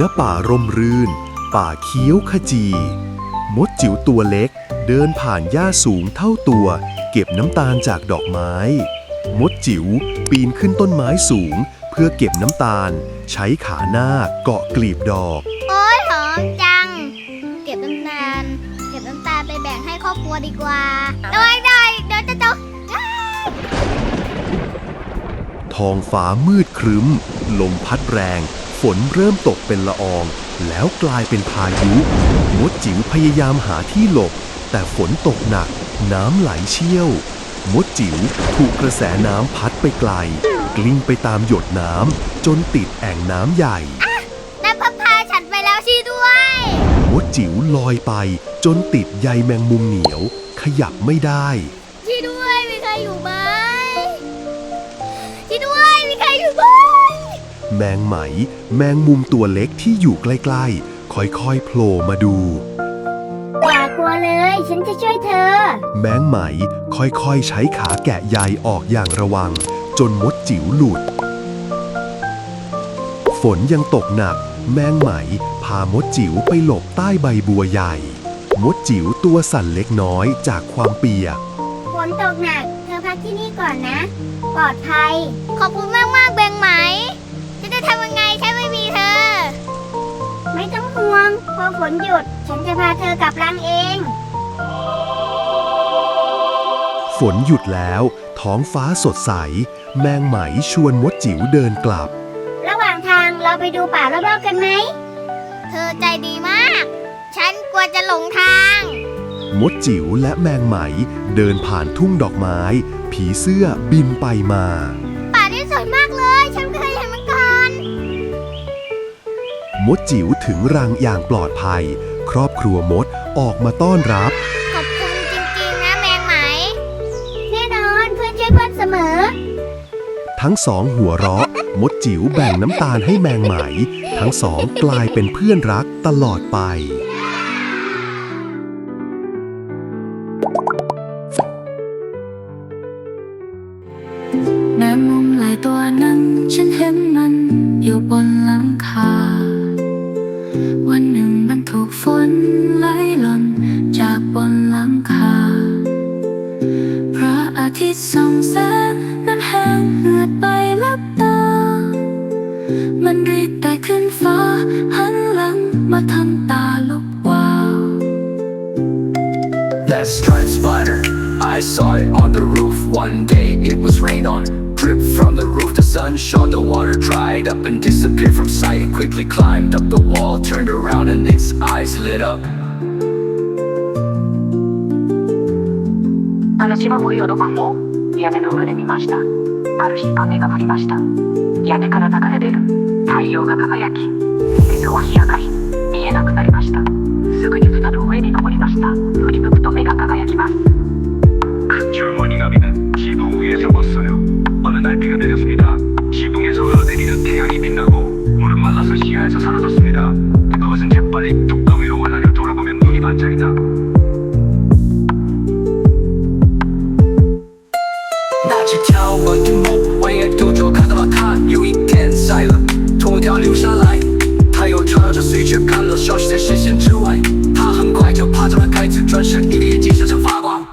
ร่มรื่น ป่าเคี้ยวขจี มดจิ๋วตัวเล็ก เดินผ่านหญ้าสูงเท่าตัว เก็บน้ำตาลจากดอกไม้ มดจิ๋วปีนขึ้นต้นไม้สูง เพื่อเก็บน้ำตาล ใช้ขาหน้าเกาะกลีบดอก โอ้ยหอมจัง เก็บน้ำตาล เก็บน้ำตาลไปแบ่งให้ครอบครัวดีกว่าได้ได้เดี๋ยวจะตกท้องฟ้ามืดครึ้ม ลมพัดแรง ฝนเริ่มตกเป็นละออง แล้วกลายเป็นพายุมดจิ๋วพยายามหาที่หลบ แต่ฝนตกหนัก น้ำไหลเชี่ยว มดจิ๋วถูกกระแสน้ำพัดไปไกล กลิ้งไปตามหยดน้ำจนติดแอ่งน้ำใหญ่นั่นพับพาฉันไปแล้วชีด้วย มดจิ๋วลอยไปจนติดใยแมงมุมเหนียว ขยับไม่ได้ แมงไหม แมงมุมตัวเล็กที่อยู่ใกล้ๆ ค่อยๆ โผล่มาดู อย่ากลัวเลย ฉันจะช่วยเธอ แมงไหมค่อยๆ ใช้ขาแกะใยออกอย่างระวัง จนมดจิ๋วหลุด ฝนยังตกหนัก แมงไหม พามดจิ๋วไปหลบใต้ใบบัวใหญ่ มดจิ๋วตัวสั่นเล็กน้อยจากความเปียก ฝนตกหนัก เธอพักที่นี่ก่อนนะ ปลอดภัย ขอบคุณมากมากๆแบงไหม ฉันจะทำยังไงถ้าไม่มีเธอ ไม่ต้องห่วง พอฝนหยุด ฉันจะพาเธอกลับรังเอง ฝนหยุดแล้ว ท้องฟ้าสดใส แมงไหมชวนมดจิ๋วเดินกลับ ระหว่างทางเราไปดูป่ารอบๆกันไหม เธอใจดีมาก ฉันกลัวจะหลงทาง มดจิ๋วและแมงไหมเดินผ่านทุ่งดอกไม้ ผีเสื้อบินไปมา มดจิ๋วถึงรังอย่างปลอดภัย ครอบครัวมดออกมาต้อนรับ ขอบคุณจริงๆนะแมงไหม แน่นอนเพื่อนช่วยเพื่อนเสมอ ทั้งสองหัวเราะ มดจิ๋วแบ่งน้ำตาลให้แมงไหม ทั้งสองกลายเป็นเพื่อนรักตลอดไปแมงมุมหลายตัวนั้น ฉันเห็นมันอยู่บนหลังคา ฝนไหลหล่นจากบนหลังคา พระอาทิตย์ส่องแสงนั้นแห้งเหือดไปลับตา มันรีบไต่ขึ้นฟ้า หันหลังมาทำตาลุกวาว That striped spider, I saw it on the roof one day. It was rained on, drip from the roof. The sun shone, the water dried up and disappeared from sight. It quickly climbed up the wall, turned around, and its eyes lit up. 嵐は森をどこも屋根の上で見ましたある日雨が降りました屋根から流れ出る太陽が輝き水は干上がり見えなくなりましたすぐに蓋の上に登りました振り向くと目が輝きます闪闪发光